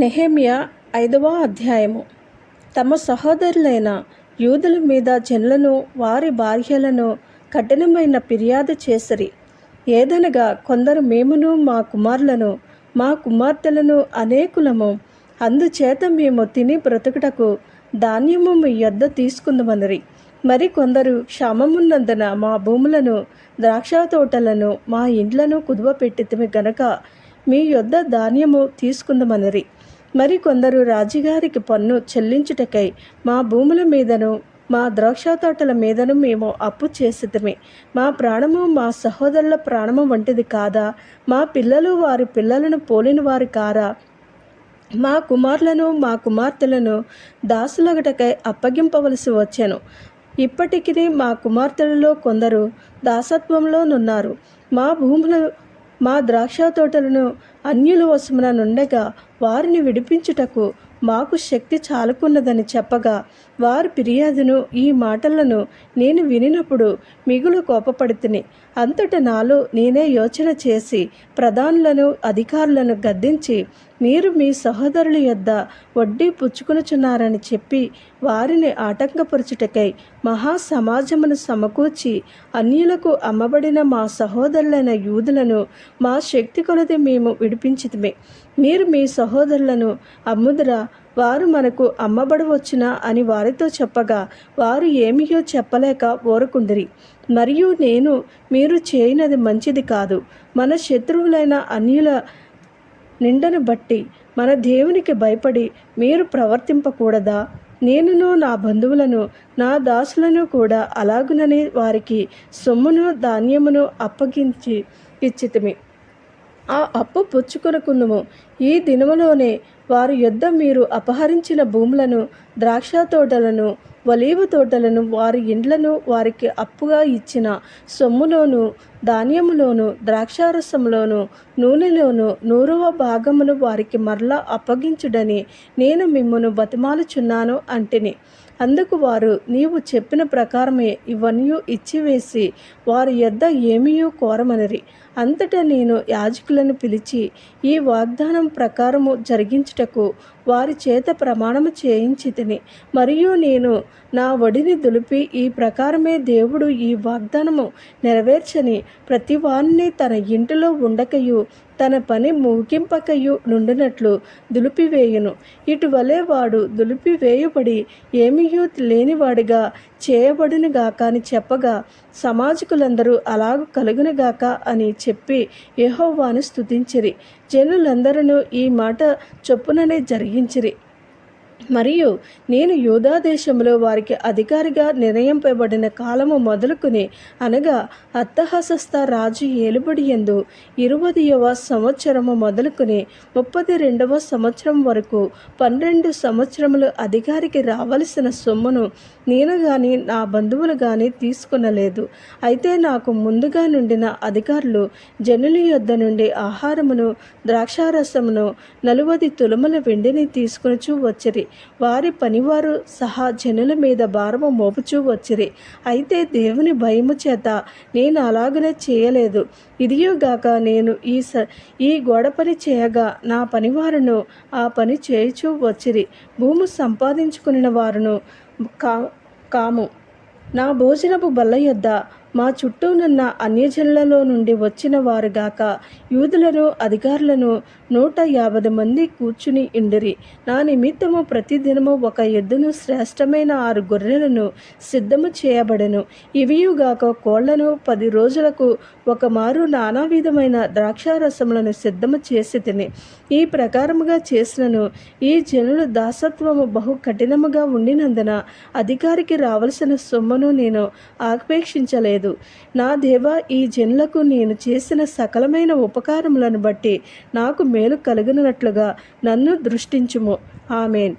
నెహేమియా ఐదవ అధ్యాయము. తమ సహోదరులైన యూదుల మీద జనులను వారి భార్యలను కఠినమైన ఫిర్యాదు చేసిరి. ఏదనగా కొందరు మేమును మా కుమారులను మా కుమార్తెలను అనేకులము అందుచేత మేము తిని బ్రతుకుటకు ధాన్యము మీ యొద్ద తీసుకుందమనిరి. మరి కొందరు క్షామమున్నందున మా భూములను ద్రాక్ష తోటలను మా ఇండ్లను కుదువ పెట్టితిమి గనక మీ యొద్ద ధాన్యము తీసుకుందమనిరి. మరి కొందరు రాజుగారికి పన్ను చెల్లించుటకై మా భూముల మీదను మా ద్రాక్ష తోటల మీదను మేము అప్పు చేసితిమి. మా ప్రాణము మా సహోదరుల ప్రాణము వంటిది కాదా? మా పిల్లలు వారి పిల్లలను పోలిన వారు కారా? మా కుమారులను మా కుమార్తెలను దాసులగటకై అప్పగింపవలసి వచ్చాను. ఇప్పటికీ మా కుమార్తెలలో కొందరు దాసత్వంలోనున్నారు మా భూములు మా ద్రాక్ష తోటలను అన్యుల వశమున నుండగా వారిని విడిపించుటకు మాకు శక్తి చాలుకున్నదని చెప్పగా వారి ఫిర్యాదును ఈ మాటలను నేను వినినప్పుడు మిగులు కోపపడితిని. అంతట నాలో నేనే యోచన చేసి ప్రధానులను అధికారులను గద్దించి మీరు మీ సహోదరుల యొద్ద వడ్డీ పుచ్చుకునుచున్నారని చెప్పి వారిని ఆటంకపరచుటకై మహా సమాజమును సమకూర్చి అన్యులకు అమ్మబడిన మా సహోదరులైన యూదులను మా శక్తి కొలది మేము విడిపించితిమే. మీరు మీ సహోదరులను అమ్ముదురా వారు మనకు అమ్మబడవచ్చునా అని వారితో చెప్పగా వారు ఏమియో చెప్పలేక ఊరకుండిరి మరియు నేను మీరు చేయనది మంచిది కాదు. మన శత్రువులైన అన్యుల నిండను బట్టి మన దేవునికి భయపడి మీరు ప్రవర్తింపకూడదా? నేనును నా బంధువులను నా దాసులను కూడా అలాగునని వారికి సొమ్మును ధాన్యమును అప్పగించి ఇచ్చితిమి. ఆ అప్పు పుచ్చుకొనకుందుము. ఈ దినములోనే వారి యొద్ద మీరు అపహరించిన భూములను ద్రాక్ష తోటలను ఒలీవ తోటలను వారి ఇండ్లను వారికి అప్పుగా ఇచ్చిన సొమ్ములోను ధాన్యములోను ద్రాక్షారసంలోను నూనెలోను నూరవ భాగమును వారికి మరలా అప్పగించుడని నేను మిమ్మను బతిమాలుచున్నాను అంటిని. అందుకు వారు నీవు చెప్పిన ప్రకారమే ఇవన్నీ ఇచ్చివేసి వారి యొద్ద ఏమీయో కోరమనిరి. అంతటా నేను యాజకులను పిలిచి ఈ వాగ్దానం ప్రకారము జరిగించుటకు వారి చేత ప్రమాణము చేయించి తిని. మరియు నేను నా వడిని దులిపి ఈ ప్రకారమే దేవుడు ఈ వాగ్దానము నెరవేర్చని ప్రతి వారిని తన ఇంటిలో ఉండకయు. తన పని ముగింపకయు నుండినట్లు దులిపివేయును. ఇటువలే వాడు దులిపివేయబడి ఏమియూ లేనివాడిగా చేయబడునుగాక అని చెప్పగా సమాజకులందరూ అలాగూ కలుగునుగాక అని చెప్పి యెహోవాను స్థుతించిరి జనులందరూ ఈ మాట చొప్పుననే జరిగించిరి. మరియు నేను యూదా దేశంలో వారికి అధికారిగా నిర్ణయింపబడిన కాలము మొదలుకుని అనగా అత్తహసస్త రాజు ఏలుబడి ఎందు ఇరువదియవ సంవత్సరము మొదలుకుని ముప్పది రెండవ సంవత్సరం వరకు పన్నెండు సంవత్సరములు అధికారికి రావలసిన సొమ్మును నేను కానీ నా బంధువులు కానీ తీసుకునలేదు. అయితే నాకు ముందుగా నుండిన అధికారులు జనుల యొద్ద నుండి ఆహారమును ద్రాక్షారసమును నలువది తులముల వెండిని తీసుకుని వచ్చిరి. వారి పనివారు సహా జనుల మీద భారము మోపుచూ వచ్చిరి. అయితే దేవుని భయము చేత నేను అలాగనే చేయలేదు. ఇదియోగాక నేను ఈ స ఈ గోడ పని చేయగా నా పనివారును ఆ పని చేయుచూ వచ్చిరి. భూమి సంపాదించుకుని వారును కా కాము. నా భోజనపు బల్ల యొద్ద మా చుట్టూనున్న అన్యజనులలో నుండి వచ్చిన వారుగాక యూదులను అధికారులను నూట యాభై మంది కూర్చుని ఇండిరి. నా నిమిత్తము ప్రతిదినము ఒక ఎద్దును శ్రేష్టమైన ఆరు గొర్రెలను సిద్ధము చేయబడెను. ఇవియుగాక కోళ్ళను పది రోజులకు ఒక మారు నానా విధమైన ద్రాక్షారసములను సిద్ధము చేసి తిని. ఈ ప్రకారముగా చేసినను. ఈ జనుల దాసత్వము బహు కఠినముగా ఉండినందున అధికారికి రావలసిన సొమ్మును నేను ఆపేక్షించలేదు. నా దేవ ఈ జన్లకు నేను చేసిన సకలమైన ఉపకారములను బట్టి నాకు మేలు కలిగినట్లుగా నన్ను దృష్టించుము. ఆమెన్.